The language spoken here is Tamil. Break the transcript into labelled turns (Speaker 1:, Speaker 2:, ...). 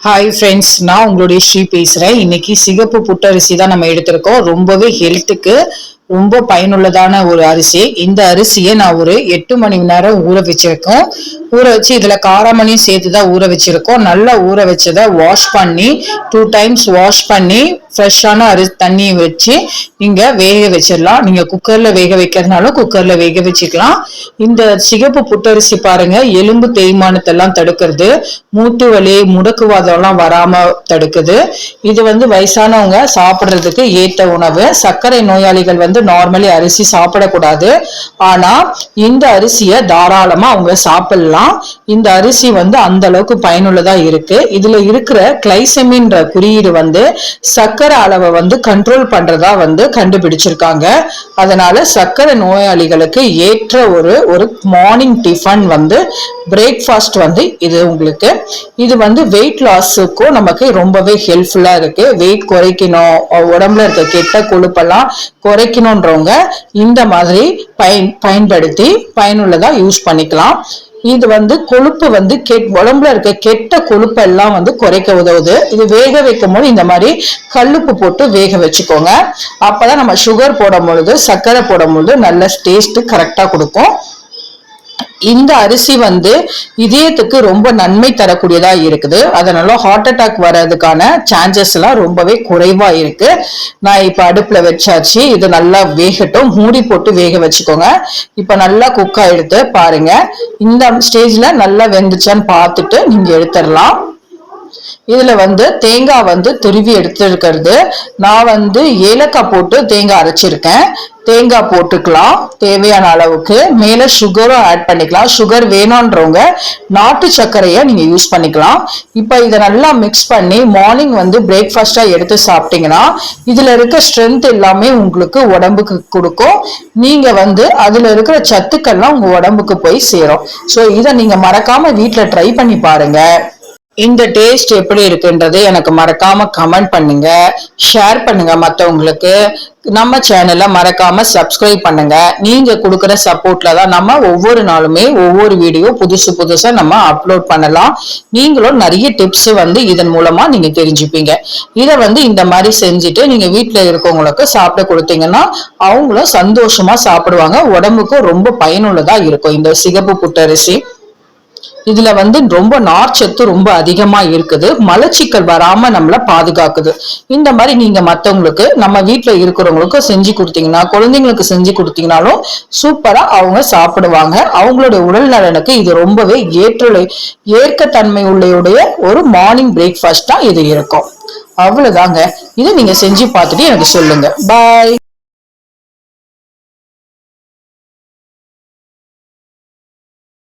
Speaker 1: ஹாய் ஃப்ரெண்ட்ஸ் நான் உங்களுடைய ஸ்ரீ பேசுகிறேன் இன்னைக்கு சிகப்பு புட்டரிசி தான் நம்ம எடுத்திருக்கோம். ரொம்பவே ஹெல்த்துக்கு ரொம்ப பயனுள்ளதான ஒரு அரிசி இந்த அரிசியை நான் ஒரு எட்டு மணி நேரம் ஊற வச்சிருக்கோம். ஊற வச்சு இதில் காரமணியும் சேர்த்து தான் ஊற வச்சிருக்கோம். நல்லா ஊற வச்சதை வாஷ் பண்ணி டூ டைம்ஸ் வாஷ் பண்ணி ஃப்ரெஷ்ஷான அரி தண்ணியை வச்சு நீங்க வேக வச்சிடலாம். நீங்க குக்கர்ல வேக வைக்கிறதுனாலும் குக்கர்ல வேக வச்சுக்கலாம். இந்த சிகப்பு புட்டரிசி பாருங்க எலும்பு தேய்மானத்தெல்லாம் தடுக்கிறது. மூட்டு வலி முடக்குவாதம்லாம் வராமல் வராம தடுக்குது. இது வந்து வயசானவங்க சாப்பிட்றதுக்கு ஏற்ற உணவு. சர்க்கரை நோயாளிகள் வந்து நார்மலி அரிசி சாப்பிடக்கூடாது. ஆனா இந்த அரிசியை தாராளமா அவங்க சாப்பிடலாம். இந்த அரிசி வந்து அந்த அளவுக்கு பயனுள்ளதா இருக்கு. இதுல இருக்கிற கிளைசமின்ற குறியீடு வந்து சர்க்கரை அளவை வந்து கண்ட்ரோல் பண்றதா வந்து கண்டுபிடிச்சிருக்காங்க. அதனால சர்க்கரை நோயாளிகளுக்கு ஏற்ற ஒரு ஒரு மார்னிங் டிஃபன் வந்து பிரேக்ஃபாஸ்ட் வந்து இது உங்களுக்கு. இது வந்து வெயிட் லாஸுக்கும் நமக்கு ரொம்பவே ஹெல்ப்ஃபுல்லா இருக்கு. வெயிட் குறைக்கணும். உடம்புல இருக்க கெட்ட கொழுப்பெல்லாம் குறைக்கணுன்றவங்க இந்த மாதிரி பயன் பயன்படுத்தி பயனுள்ளதா யூஸ் பண்ணிக்கலாம். இது வந்து கொழுப்பு வந்து கெட் உடம்புல இருக்க கெட்ட கொழுப்பு எல்லாம் வந்து குறைக்க உதவுது. இது வேக வைக்கும் போது இந்த மாதிரி கல்லுப்பு போட்டு வேக வச்சுக்கோங்க. அப்பதான் நம்ம சுகர் போடும் பொழுது சர்க்கரை போடும் பொழுது நல்ல டேஸ்ட் கரெக்டா கொடுக்கும். இந்த அரிசி வந்து இதயத்துக்கு ரொம்ப நன்மை தரக்கூடியதா இருக்குது. அதனால ஹார்ட் அட்டாக் வர்றதுக்கான சான்சஸ் எல்லாம் ரொம்பவே குறைவா இருக்கு. நான் இப்ப அடுப்புல வச்சாச்சு. இது நல்லா வேகட்டும். மூடி போட்டு வேக வச்சுக்கோங்க. இப்ப நல்லா குக் ஆயிடுத்து பாருங்க. இந்த ஸ்டேஜ்ல நல்லா வெந்துச்சான்னு பார்த்துட்டு நீங்க எடுத்துடலாம். இதில் வந்து தேங்காய் வந்து துருவி எடுத்துருக்கிறது. நான் வந்து ஏலக்காய் போட்டு தேங்காய் அரைச்சிருக்கேன். தேங்காய் போட்டுக்கலாம் தேவையான அளவுக்கு. மேலே சுகரும் ஆட் பண்ணிக்கலாம். சுகர் வேணும்ன்றவங்க நாட்டு சர்க்கரையை நீங்கள் யூஸ் பண்ணிக்கலாம். இப்போ இதை நல்லா மிக்ஸ் பண்ணி மார்னிங் வந்து பிரேக்ஃபாஸ்ட்டாக எடுத்து சாப்பிட்டீங்கன்னா இதில் இருக்க ஸ்ட்ரென்த் எல்லாமே உங்களுக்கு உடம்புக்கு கொடுக்கும். நீங்கள் வந்து அதில் இருக்கிற சத்துக்கள்லாம் உங்கள் உடம்புக்கு போய் சேரும். ஸோ இதை நீங்கள் மறக்காமல் வீட்டில் ட்ரை பண்ணி பாருங்கள் இந்த டேஸ்ட் எப்படி இருக்குன்றது எனக்கு மறக்காம கமெண்ட் பண்ணுங்க. ஷேர் பண்ணுங்க மற்றவங்களுக்கு நம்ம சேனலை மறக்காம சப்ஸ்கிரைப் பண்ணுங்க. நீங்க கொடுக்குற சப்போர்ட்ல தான் நம்ம ஒவ்வொரு நாளுமே ஒவ்வொரு வீடியோ புதுசு புதுசா நம்ம அப்லோட் பண்ணலாம். நீங்களும் நிறைய டிப்ஸ் வந்து இதன் மூலமா நீங்க தெரிஞ்சுப்பீங்க. இதை வந்து இந்த மாதிரி செஞ்சுட்டு நீங்க வீட்டில் இருக்கவங்களுக்கு சாப்பிட கொடுத்தீங்கன்னா அவங்களும் சந்தோஷமா சாப்பிடுவாங்க. உடம்புக்கும் ரொம்ப பயனுள்ளதா இருக்கும். இந்த சிகப்பு புட்டரிசி. இதுல வந்து ரொம்ப நார்ச்சத்து ரொம்ப அதிகமா இருக்குது. மலச்சிக்கல் வராம நம்மளை பாதுகாக்குது. இந்த மாதிரி நீங்க மத்தவங்களுக்கு நம்ம வீட்டுல இருக்கிறவங்களுக்கு செஞ்சு கொடுத்தீங்கன்னா குழந்தைங்களுக்கு செஞ்சு கொடுத்தீங்கனாலும் சூப்பரா அவங்க சாப்பிடுவாங்க. அவங்களுடைய உடல் நலனுக்கு இது ரொம்பவே ஏற்ற ஏற்கத்தன்மை உள்ளையுடைய ஒரு மார்னிங் பிரேக்ஃபாஸ்டா இது இருக்கும். அவ்வளவுதாங்க. இதை நீங்க செஞ்சு பார்த்துட்டு எனக்கு சொல்லுங்க. பாய்